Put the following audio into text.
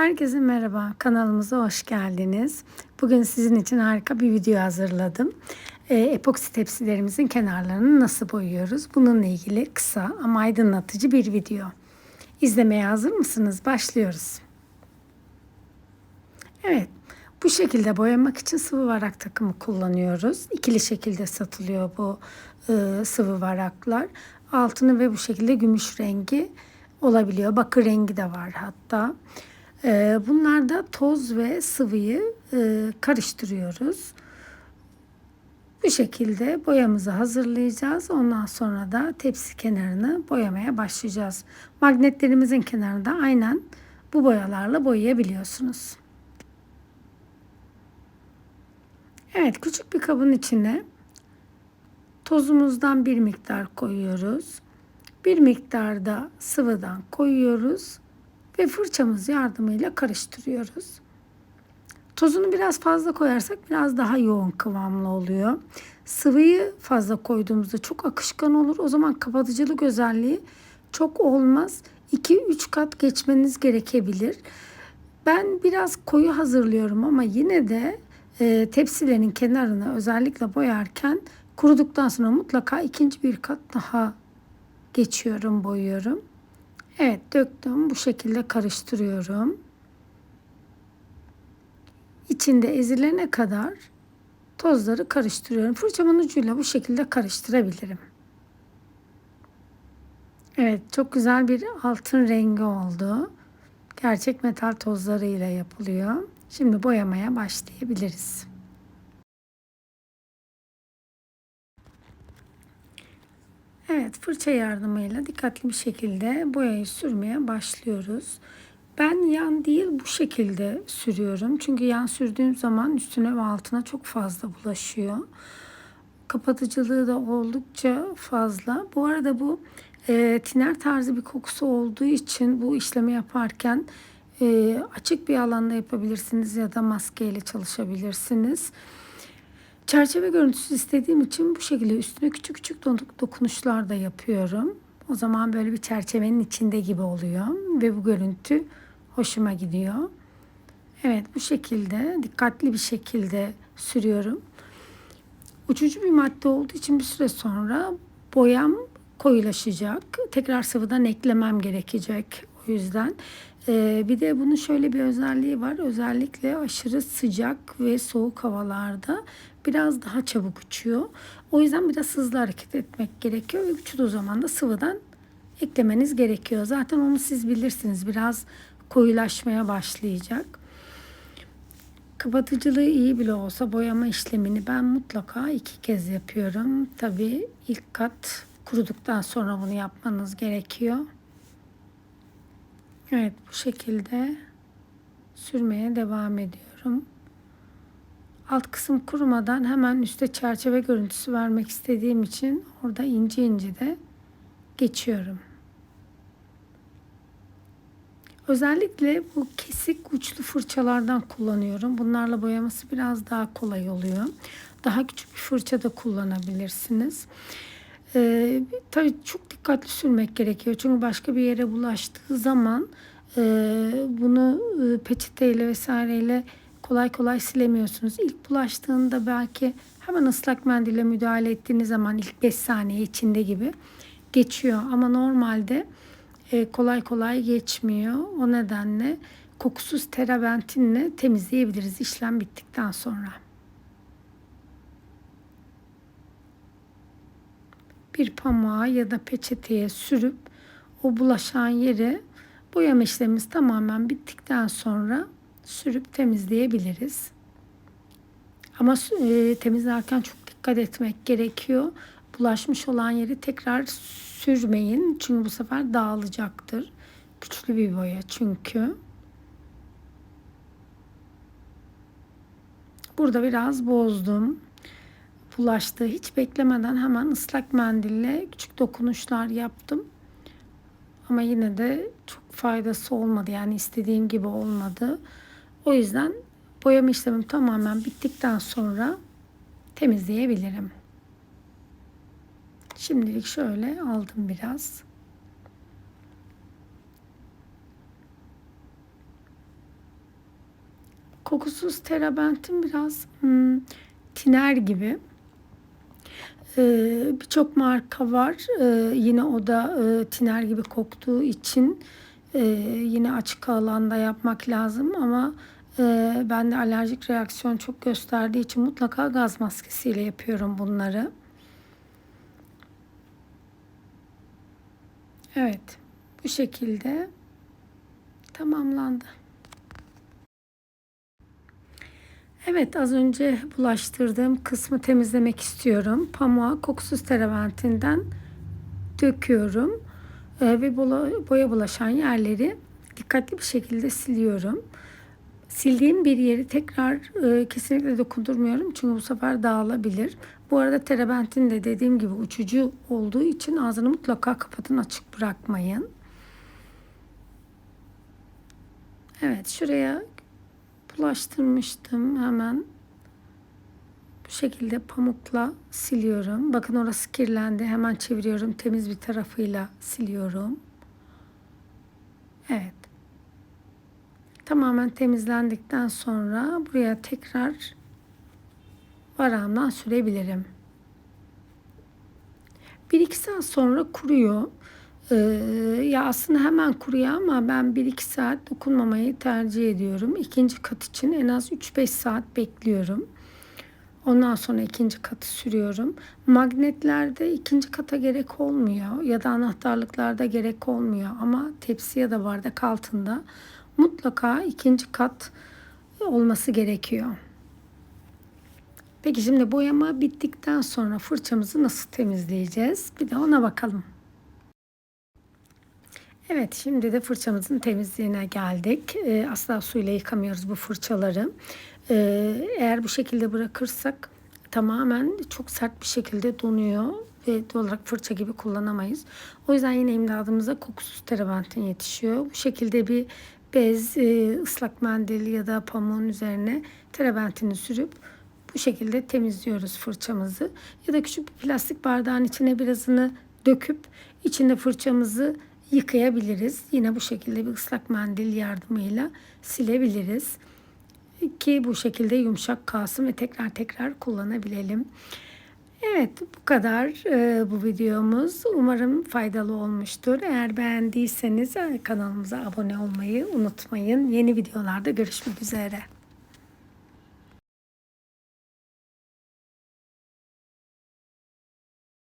Herkese merhaba, kanalımıza hoş geldiniz. Bugün sizin için harika bir video hazırladım. E, epoksi tepsilerimizin kenarlarını nasıl boyuyoruz? Bununla ilgili kısa ama aydınlatıcı bir video. İzlemeye hazır mısınız? Başlıyoruz. Evet, bu şekilde boyamak için sıvı varak takımı kullanıyoruz. İkili şekilde satılıyor bu e, sıvı varaklar. Altını ve bu şekilde gümüş rengi olabiliyor. Bakır rengi de var hatta. Ee, bunlarda toz ve sıvıyı e, karıştırıyoruz. Bu şekilde boyamızı hazırlayacağız. Ondan sonra da tepsi kenarını boyamaya başlayacağız. Magnetlerimizin kenarını da aynen bu boyalarla boyayabiliyorsunuz. Evet küçük bir kabın içine tozumuzdan bir miktar koyuyoruz. Bir miktar da sıvıdan koyuyoruz ve fırçamız yardımıyla karıştırıyoruz. Tozunu biraz fazla koyarsak biraz daha yoğun kıvamlı oluyor. Sıvıyı fazla koyduğumuzda çok akışkan olur. O zaman kapatıcılık özelliği çok olmaz. 2-3 kat geçmeniz gerekebilir. Ben biraz koyu hazırlıyorum ama yine de e, tepsilerin kenarını özellikle boyarken kuruduktan sonra mutlaka ikinci bir kat daha geçiyorum, boyuyorum. Evet döktüm. Bu şekilde karıştırıyorum. İçinde ezilene kadar tozları karıştırıyorum. Fırçamın ucuyla bu şekilde karıştırabilirim. Evet çok güzel bir altın rengi oldu. Gerçek metal tozlarıyla yapılıyor. Şimdi boyamaya başlayabiliriz. Evet fırça yardımıyla dikkatli bir şekilde boyayı sürmeye başlıyoruz. Ben yan değil bu şekilde sürüyorum. Çünkü yan sürdüğüm zaman üstüne ve altına çok fazla bulaşıyor. Kapatıcılığı da oldukça fazla. Bu arada bu e, tiner tarzı bir kokusu olduğu için bu işlemi yaparken e, açık bir alanda yapabilirsiniz ya da maskeyle çalışabilirsiniz. Çerçeve görüntüsü istediğim için bu şekilde üstüne küçük küçük dokunuşlar da yapıyorum. O zaman böyle bir çerçevenin içinde gibi oluyor ve bu görüntü hoşuma gidiyor. Evet bu şekilde dikkatli bir şekilde sürüyorum. Uçucu bir madde olduğu için bir süre sonra boyam koyulaşacak. Tekrar sıvıdan eklemem gerekecek. O yüzden ee, bir de bunun şöyle bir özelliği var. Özellikle aşırı sıcak ve soğuk havalarda biraz daha çabuk uçuyor. O yüzden biraz hızlı hareket etmek gerekiyor ve uçtuğu zaman da sıvıdan eklemeniz gerekiyor. Zaten onu siz bilirsiniz. Biraz koyulaşmaya başlayacak. Kapatıcılığı iyi bile olsa boyama işlemini ben mutlaka iki kez yapıyorum. Tabii ilk kat kuruduktan sonra bunu yapmanız gerekiyor. Evet bu şekilde sürmeye devam ediyorum. Alt kısım kurumadan hemen üste çerçeve görüntüsü vermek istediğim için orada ince ince de geçiyorum. Özellikle bu kesik uçlu fırçalardan kullanıyorum. Bunlarla boyaması biraz daha kolay oluyor. Daha küçük bir fırça da kullanabilirsiniz. Ee, tabii çok dikkatli sürmek gerekiyor. Çünkü başka bir yere bulaştığı zaman e, bunu e, peçeteyle vesaireyle kolay kolay silemiyorsunuz. İlk bulaştığında belki hemen ıslak mendille müdahale ettiğiniz zaman ilk 5 saniye içinde gibi geçiyor. Ama normalde e, kolay kolay geçmiyor. O nedenle kokusuz terabentinle temizleyebiliriz işlem bittikten sonra. bir pamuğa ya da peçeteye sürüp o bulaşan yere boyama işlemimiz tamamen bittikten sonra sürüp temizleyebiliriz. Ama e, temizlerken çok dikkat etmek gerekiyor. Bulaşmış olan yeri tekrar sürmeyin. Çünkü bu sefer dağılacaktır. Güçlü bir boya çünkü. Burada biraz bozdum bulaştı. Hiç beklemeden hemen ıslak mendille küçük dokunuşlar yaptım. Ama yine de çok faydası olmadı. Yani istediğim gibi olmadı. O yüzden boyama işlemim tamamen bittikten sonra temizleyebilirim. Şimdilik şöyle aldım biraz. kokusuz terabentin biraz hmm, tiner gibi. Ee, Birçok marka var. Ee, yine o da e, tiner gibi koktuğu için e, yine açık alanda yapmak lazım ama e, ben de alerjik reaksiyon çok gösterdiği için mutlaka gaz maskesiyle yapıyorum bunları. Evet, bu şekilde tamamlandı. Evet az önce bulaştırdığım kısmı temizlemek istiyorum. Pamuğa kokusuz teraventinden döküyorum. Ee, ve boya bulaşan yerleri dikkatli bir şekilde siliyorum. Sildiğim bir yeri tekrar e, kesinlikle dokundurmuyorum çünkü bu sefer dağılabilir. Bu arada terebentin de dediğim gibi uçucu olduğu için ağzını mutlaka kapatın açık bırakmayın. Evet şuraya bulaştırmıştım hemen bu şekilde pamukla siliyorum. Bakın orası kirlendi. Hemen çeviriyorum. Temiz bir tarafıyla siliyorum. Evet. Tamamen temizlendikten sonra buraya tekrar varağımdan sürebilirim. 1-2 saat sonra kuruyor. Ee, ya aslında hemen kuruyor ama ben 1-2 saat dokunmamayı tercih ediyorum. İkinci kat için en az 3-5 saat bekliyorum. Ondan sonra ikinci katı sürüyorum. Magnetlerde ikinci kata gerek olmuyor ya da anahtarlıklarda gerek olmuyor ama tepsi ya da bardak altında mutlaka ikinci kat olması gerekiyor. Peki şimdi boyama bittikten sonra fırçamızı nasıl temizleyeceğiz? Bir de ona bakalım. Evet şimdi de fırçamızın temizliğine geldik. Ee, asla suyla yıkamıyoruz bu fırçaları. Ee, eğer bu şekilde bırakırsak tamamen çok sert bir şekilde donuyor ve olarak fırça gibi kullanamayız. O yüzden yine imdadımıza kokusuz terebentin yetişiyor. Bu şekilde bir bez, e, ıslak mendil ya da pamuğun üzerine terebentini sürüp bu şekilde temizliyoruz fırçamızı. Ya da küçük bir plastik bardağın içine birazını döküp içinde fırçamızı yıkayabiliriz. Yine bu şekilde bir ıslak mendil yardımıyla silebiliriz. Ki bu şekilde yumuşak kalsın ve tekrar tekrar kullanabilelim. Evet bu kadar e, bu videomuz. Umarım faydalı olmuştur. Eğer beğendiyseniz kanalımıza abone olmayı unutmayın. Yeni videolarda görüşmek üzere.